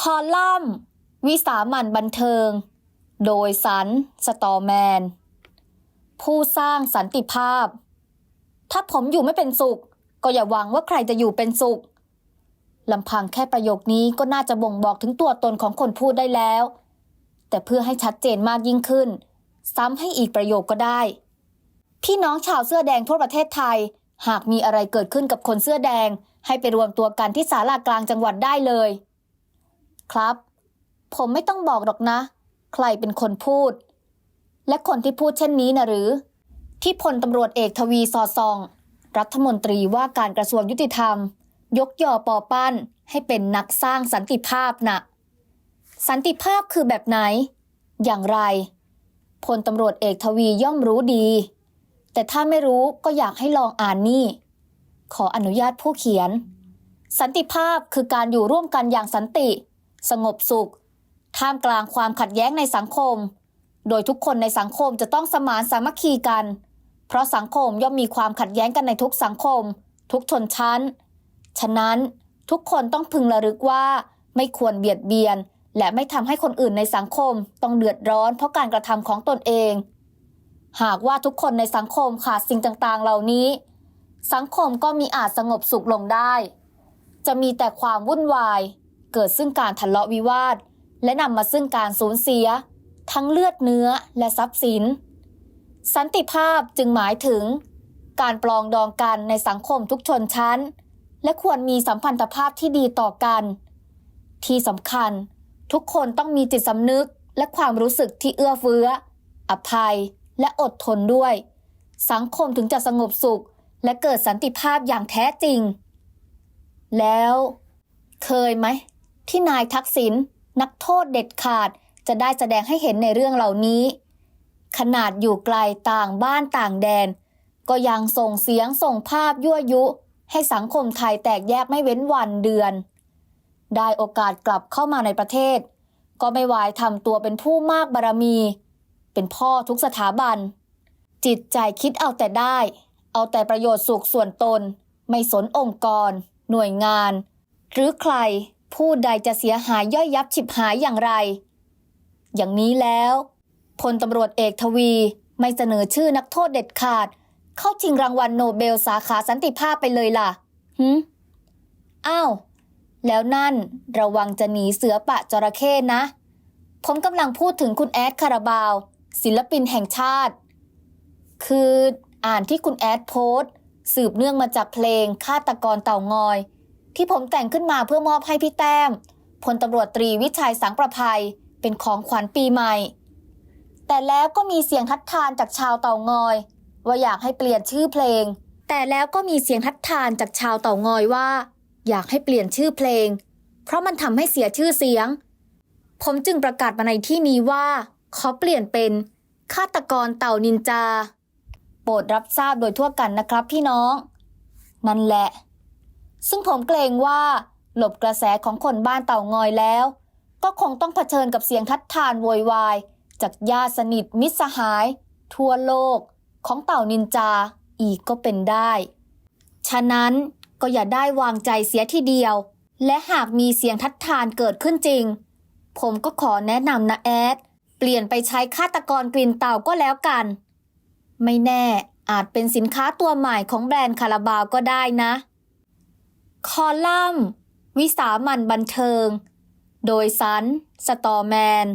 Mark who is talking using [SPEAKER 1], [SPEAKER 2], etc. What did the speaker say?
[SPEAKER 1] คอลัมน์ วิสามันบันเทิง โดยสัน สตอแมน ผู้สร้างสันติภาพ ถ้าผมอยู่ไม่เป็นสุข ก็อย่าหวังว่าใครจะอยู่เป็นสุขลำพังแค่ประโยคนี้ก็น่าจะบ่งบอกถึงตัวตนของคนพูดได้แล้ว แต่เพื่อให้ชัดเจนมากยิ่งขึ้น ซ้ำให้อีกประโยคก็ได้ พี่น้องชาวเสื้อแดงทั่วประเทศไทย หากมีอะไรเกิดขึ้นกับคนเสื้อแดง ให้ไปรวมตัวกันที่ศาลากลางจังหวัดได้เลย ครับ ผมไม่ต้องบอกหรอกนะ ใครเป็นคนพูด และคนที่พูดเช่นนี้นะหรือ ที่พลตำรวจเอกทวีสอดส่อง รัฐมนตรีว่าการกระทรวงยุติธรรม ยกย่อปอปั้น ให้เป็นนักสร้างสันติภาพน่ะสันติภาพคือแบบไหน อย่างไรพลตำรวจเอกทวีย่อมรู้ดี แต่ถ้าไม่รู้ก็อยากให้ลองอ่านนี่ ขออนุญาตผู้เขียน สันติภาพคือการอยู่ร่วมกันอย่างสันติ สงบสุข ท่ามกลางความขัดแย้งในสังคม โดยทุกคนในสังคมจะต้องสมานสามัคคีกัน เพราะสังคมย่อมมีความขัดแย้งกันในทุกสังคม ทุกชนชั้น ฉะนั้นทุกคนต้องพึงระลึกว่าไม่ควรเบียดเบียน และไม่ทำให้คนอื่นในสังคมต้องเดือดร้อนเพราะการกระทำของตนเอง หากว่าทุกคนในสังคมขาดสิ่งต่างๆ เหล่านี้ สังคมก็มีอาจสงบสุขลงได้ จะมีแต่ความวุ่นวาย เกิดซึ่งการทะเลาะวิวาท และนำมาซึ่งการสูญเสีย ทั้งเลือดเนื้อและทรัพย์สิน สันติภาพจึงหมายถึง การปลองดองกันในสังคมทุกชนชั้น และควรมีสัมพันธภาพที่ดีต่อกัน ที่สำคัญ ทุกคนต้องมีจิตสำนึกและความรู้สึกที่เอื้อเฟื้อ อภัยและอดทนด้วย สังคมถึงจะสงบสุข และเกิดสันติภาพอย่างแท้จริง แล้ว เคยไหม ที่นายทักษิณนักโทษเด็ดขาดจะได้แสดงให้เห็นในเรื่องเหล่านี้ ขนาดอยู่ไกลต่างบ้านต่างแดน ก็ยังส่งเสียงส่งภาพยั่วยุ ให้สังคมไทยแตกแยกไม่เว้นวันเดือน ได้โอกาสกลับเข้ามาในประเทศ ก็ไม่วายทำตัวเป็นผู้มากบารมี เป็นพ่อทุกสถาบัน จิตใจคิดเอาแต่ได้ เอาแต่ประโยชน์สุขส่วนตน ไม่สนองค์กร หน่วยงาน หรือใคร ผู้ใดจะเสียหายย่อยยับฉิบหายอย่างไร อย่างนี้แล้วพลตำรวจเอกทวีไม่เสนอชื่อนักโทษเด็ดขาด เข้าชิงรางวัลโนเบลสาขาสันติภาพไปเลยล่ะหืมอ้าว แล้วนั่นระวังจะหนีเสือปะจระเข้นะ ผมกำลังพูดถึงคุณแอดคาราบาว ศิลปินแห่งชาติ คืออ่านที่คุณแอดโพสต์ สืบเนื่องมาจากเพลงฆาตกรเต่างอย ที่ผมแต่งขึ้นมาเพื่อมอบให้พี่แต้มพลตำรวจตรีวิชัยสังประภัยเป็นของขวัญปีใหม่ แต่แล้วก็มีเสียงทัดทานจากชาวเต่างอย ว่าอยากให้เปลี่ยนชื่อเพลง แต่แล้วก็มีเสียงทัดทานจากชาวเต่างอยว่า อยากให้เปลี่ยนชื่อเพลง เพราะมันทำให้เสียชื่อเสียง ผมจึงประกาศมาในที่นี้ว่า ขอเปลี่ยนเป็นฆาตกรเต่านินจา โปรดรับทราบโดยทั่วกันนะครับพี่น้อง นั่นแหละ ซึ่งผมเกรงว่า หลบกระแสของคนบ้านเต่างอยแล้ว ก็คงต้องเผชิญกับเสียงทัดทานโวยวาย จากญาติสนิทมิตรสหาย ทั่วโลกของเต่านินจาอีกก็เป็นได้ ฉะนั้นก็อย่าได้วางใจเสียทีเดียว และหากมีเสียงทัดทานเกิดขึ้นจริง ผมก็ขอแนะนำนะแอด เปลี่ยนไปใช้ฆาตกรกลิ่นเต่าก็แล้วกัน ไม่แน่อาจเป็นสินค้าตัวใหม่ของแบรนด์คาราบาวก็ได้นะ คอลัมน์ วิสามันบันเทิง โดยสัน สตอแมน